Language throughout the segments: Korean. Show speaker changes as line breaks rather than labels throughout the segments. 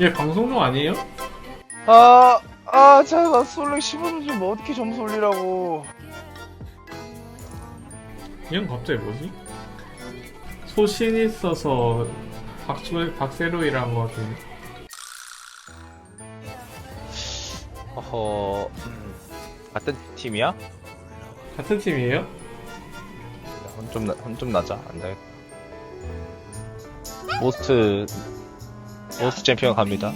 얘 방송용 아니에요?
아, 아, 자, 나 솔랭 15점 좀 어떻게 점수 올리라고.
이건 갑자기 뭐지? 소신 있어서 박조 박세로이란 거 같은데.
어허 음, 같은 팀이야?
같은 팀이에요?
혼좀 혼좀 나자 안 되겠다. 모스트, 모스트 챔피언 갑니다.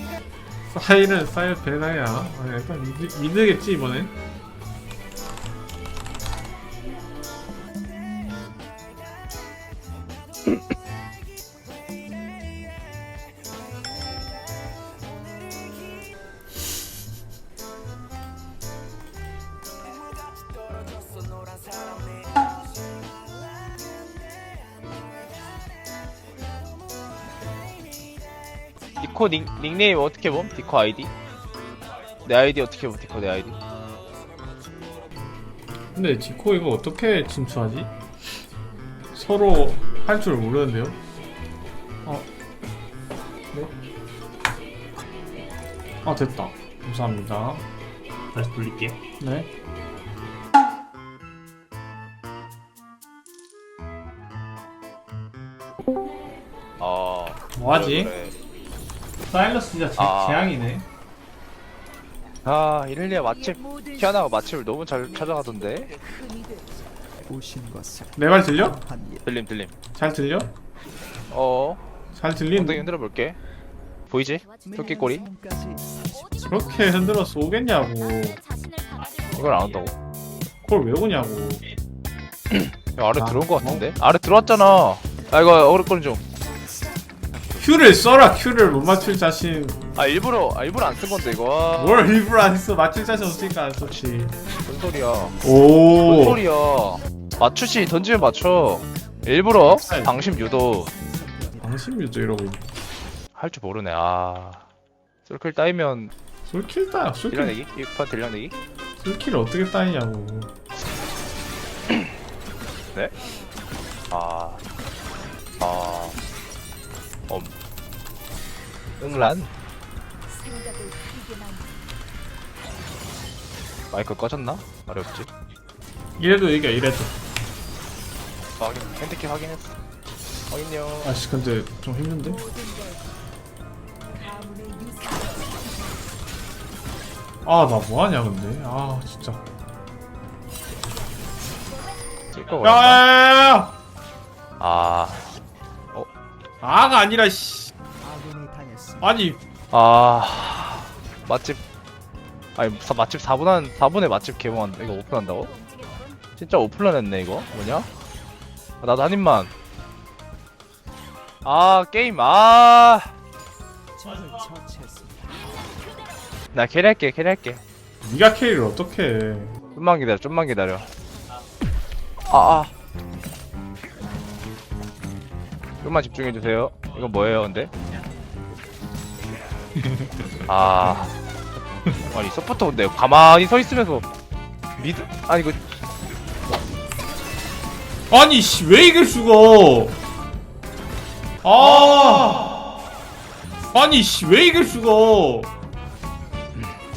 사일은 사일 배나야 아, 일단 미드, 미드겠지 이번엔
디코 닉, 닉네임 어떻게 봄? 디코 아이디? 내 아이디 어떻게 봄? 디코 내 아이디?
근데 지코 이거 어떻게 침투하지? 서로 할 줄 모르는데요? 어? 네? 아 됐다 감사합니다
다시 돌릴게요.
네
어.
뭐하지?
그래.
사일러스 진짜 제,
아.
재앙이네
아, 이럴리아 맛집, 키아나가 맛집을 너무 잘 찾아가던데?
오신 것을
내 말 들려?
들림, 들림.
잘 들려?
어,
잘
엉덩이
들리는데
흔들어 볼게. 보이지? 토끼꼬리?
그렇게 흔들어서 오겠냐고
이걸 안 한다고?
그걸 왜 오냐고
야, 아래
아,
들어온 거 같은데? 아래 들어왔잖아. 아, 이거 어렵거든 좀.
큐를 써라 큐를 못 맞출 자신
아, 일부러, 아, 일부러 안 쓴 건데, 이거.
뭘 일부러 안 했어 맞출 자신 없으니까 안 썼지
뭔 소리야. 뭔
오
소리야. 맞추지, 던지면 맞춰. 일부러
아이.
방심 유도
방심유도 이러고 있네
할 줄 모르네. 아. 솔클 따이면
솔킬 따 솔킬
딜러내기? 이판 딜러내기?
솔킬을 어떻게 따이냐고
아. 아. 엄. 응란? 마이크 꺼졌나? 어렵지.
이래도 이겨 이래도
확인. 핸드키 확인했어. 확인요.
아씨 근데 좀 힘든데? 아 나 뭐하냐 근데 아 진짜
쓸거 뭐야?
야야야야
아.
아가 아니라 씨.
아니
아.
맛집. 아니, 사- 맛집 4분 한, 4분에 맛집 개봉한다. 이거 오픈한다고? 진짜 오픈런 했네, 이거. 뭐냐? 아, 나도 한 입만. 아, 게임, 아.
적을 처치했습니다.
나 캐리할게, 캐리할게.
네가 캐리를 어떻게 해
좀만 기다려, 좀만 기다려. 아, 아. 좀만 집중해주세요. 이거 뭐예요, 근데? 아. 아니, 서포터 근데 가만히 서 있으면서 미드, 아니, 이거,
아니 씨 왜 이길 수가? 아. 아니 씨 왜 이길 수가?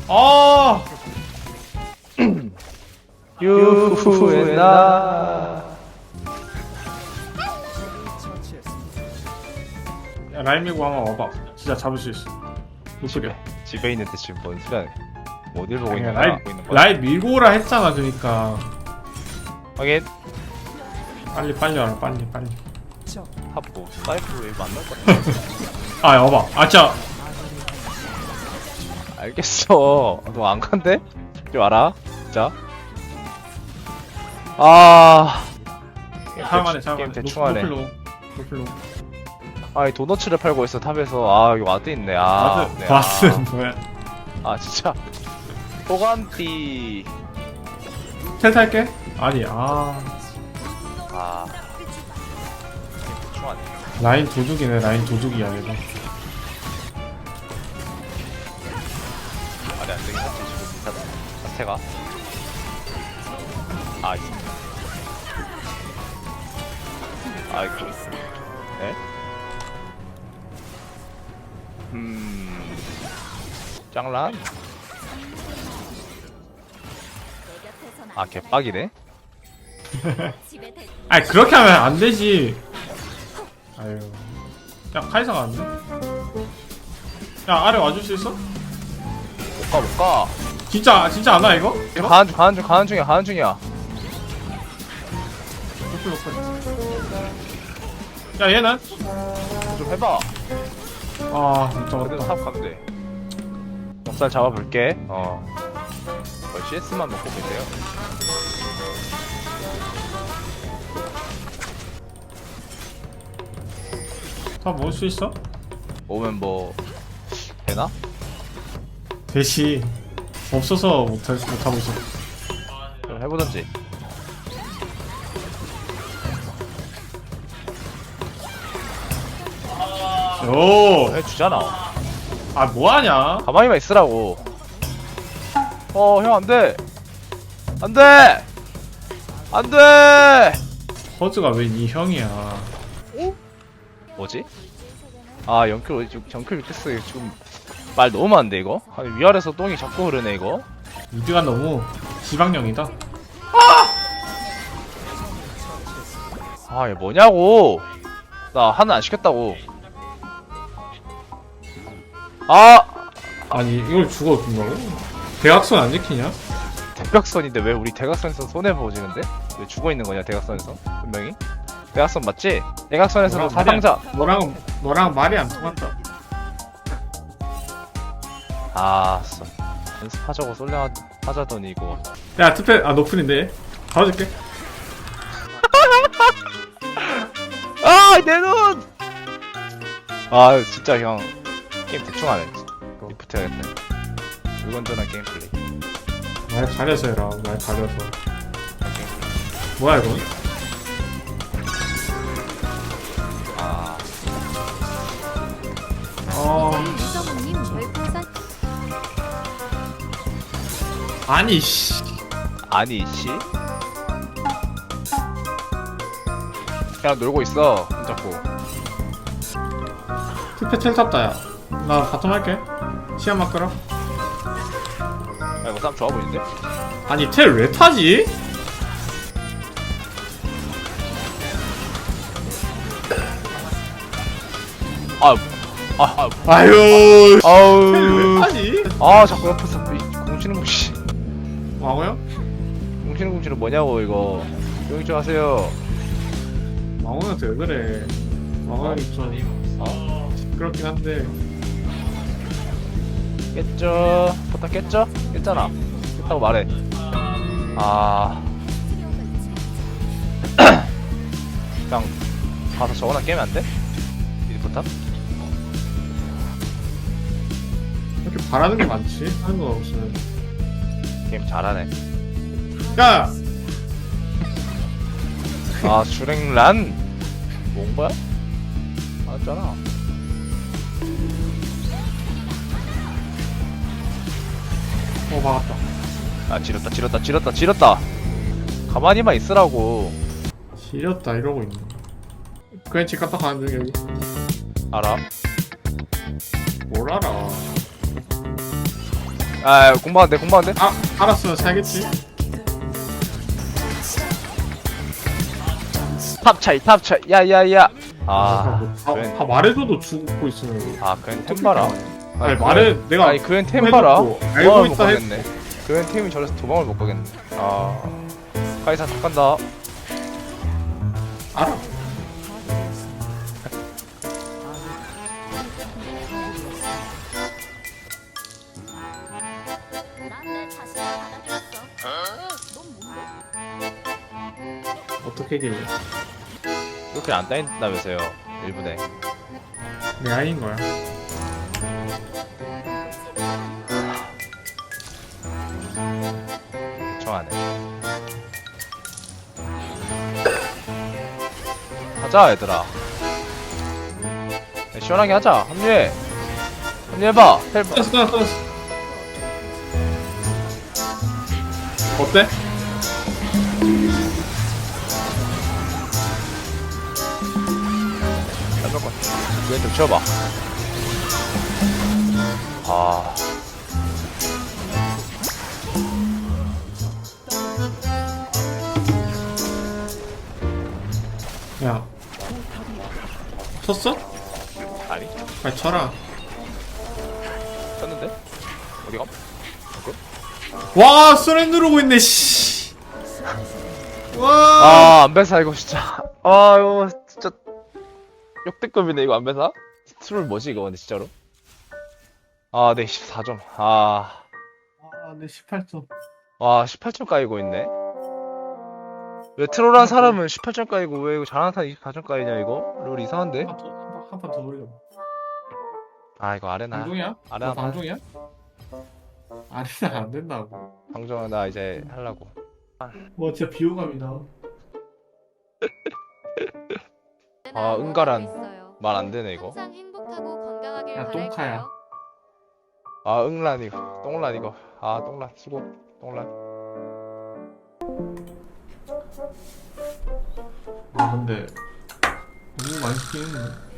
아.
처치했습니다.
야, 라인 밀고 한번 와봐. 진짜 잡을 수 있어 노플이야
집에 있는데 지금 뭔 소리야. 뭐 어딜 보고 있는 거야?
라인
보고 있는 거야?
라인 밀고 오라 했잖아 그니까
확인.
빨리 빨리 와라 빨리 빨리
적
탑뭐 사이프로 왜 만날 거야?
아 와봐 아 진짜
알겠어. 너 안 간대? 좀 알아? 진짜. 아. 게임 대충-
사람하네
게임 대충 하네.
노플로 노플로
아니 도너츠를 팔고 있어 탑에서. 아 여기 와드 있네. 아.
바스
네,
바스
아.
뭐야
아 진짜. 호감띠.
텔 탈게 아니 아
아. 게임 대충 하네.
라인 도둑이네 라인 도둑이야 얘도
말이 안 되긴 하지 지금 이 사- 자체가. 아. 이- 아이고. 짱란 아 개빡이네
아니 그렇게 하면 안 되지 아유 야 카이사가 안 돼? 야 아래 와줄 수 있어?
못가 못가
진짜 진짜 안 와 이거? 이거?
가는 중 가는 중 가는 중이야 가는 중이야
높이 높이 야 얘는?
좀 해봐
아 진짜
그래도
어렵다
탑 가면 돼 멱살 잡아볼게. 어. 거의 CS만 먹고 계세요.
다 모을 수 있어?
오면 뭐 되나?
대시. 없어서 못할, 못하고 있어.
그럼 해보던지.
오!
해주잖아
아 뭐하냐?
가만히만 있으라고. 어 형 안 돼. 안 돼! 안 돼!
허즈가 왜네 형이야?
뭐지? 아 영클 정클 미테스 지금 말 너무 많은데 이거? 아니 위아래서 똥이 자꾸 흐르네 이거?
이드가 너무 지방령이다.
아! 이게 뭐냐고? 나 하나 안 시켰다고 아
아니 이걸 죽어 준다고? 대각선 안 지키냐?
대각선인데 왜 우리 대각선에서 손해 보지 근데? 왜 죽어 있는 거냐 대각선에서 분명히 대각선 맞지? 대각선에서도 사상자
안- 너랑 너랑 말이 안 통한다
아 써. 연습하자고 쏠려 하자더니 이거
야 투패 아 노플인데 봐줄게
아, 내 눈! 아, 진짜 형. 게임 대충 하네. 리프트 해야겠네. 물건전한 게임 플레이.
말 가려서 해라 말 가려서 뭐야 이건?
아,
어
별풍선
아니 씨
아니, 씨. 그냥 놀고 있어. 손잡고.
투패 텔 탔다 야 나 바텀 할게 시야만 끌어
야, 이거 싸움 좋아 보이는데?
아니 텔 왜 타지?
아, 아,
아유
아,
텔왜
아우.
타지?
아, 자꾸 옆에서 이 공치는 공치.
망호요?
공치는 공치는 뭐냐고, 이거. 조용히 좀 하세요.
망호한테 왜 그래 망호 형이 좀
어?
그렇긴 한데
깼죠? 포탑 깼죠? 깼잖아. 깼다고 말해. 아. 그냥 가서 저거나 깨면 안 돼? 미드 포탑?
이렇게 바라는 게 많지 하는 거 없으면
게임 잘하네.
야!
아, 주랭란? 뭔 거야? 알았잖아.
어 막았다
아, 지렸다, 지렸다, 지렸다, 지렸다. 가만히만 있으라고.
지렸다 이러고 있네 그냥 집 갔다 가는 중 여기
알아?
뭘 알아
아, 공부한대, 공부한대?
아 알았으면 살겠지
탑 차이, 탑 차이. 야, 야, 야. 아,
다,
그엔,
다 말해줘도 죽고 있으면
아, 그엔 템바라.
아니 말해 내가
아니 그엔 템바라.
해놓고 알고
도망을 못
있다 했
가겠네 그엔 템이 저래서 도망을 못 가겠네. 아. 카이사 탁 간다.
알아.
난 내 자신을 받아들였어. 넌 뭔데?
어떻게 길래?
이렇게 안 따인다면서요 일본에.
내 아이인 거야
정하네. 가자 얘들아. 야, 시원하게 하자. 합류해. 합류해봐. 텔
끊었어 끊었어 끊었어 어때?
잠깐만 왼쪽 치워봐 아.
야. 쳤어?
아니
빨리 쳐라.
쳤는데? 어디 감?
와, 쏘렌 누르고 있네, 씨. 와.
아 안배사 이거 진짜 아 이거 진짜 역대급이네 이거 안배사? 스트롤 뭐지 이거 근데 진짜로? 아 네 14점 아
아, 내 18점.
와 18점 까이고 있네 왜 트롤한 사람은 18점 까이고 왜 이거 잘하는 사람 24점 까이냐 이거 룰 이상한데
한판 더 돌려.
아 이거 아레나
방종이야?
아레나
너 방종이야? 아레나 안 된다고.
방정 나 이제 하려고
와 진짜 비호감이다.
아, 은가란. 말 안 되네 이거
항상 행복하고 건강하길
야, 똥카야.
바랄게요.
아 응란 이거. 똥란 이거. 아 똥란. 수고. 똥란.
아 근데 너무 많이 시키는